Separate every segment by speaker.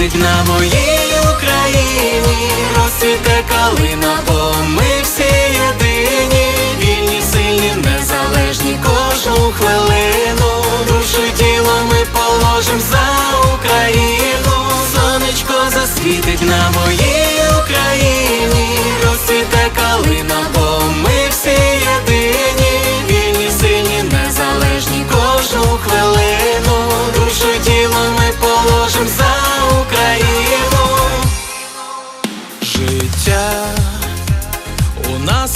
Speaker 1: Засвітить на моїй Україні, розцвіте калина, бо ми всі єдині, вільні, сильні, незалежні кожну хвилину. Душу тіло ми положим за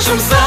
Speaker 1: незалежні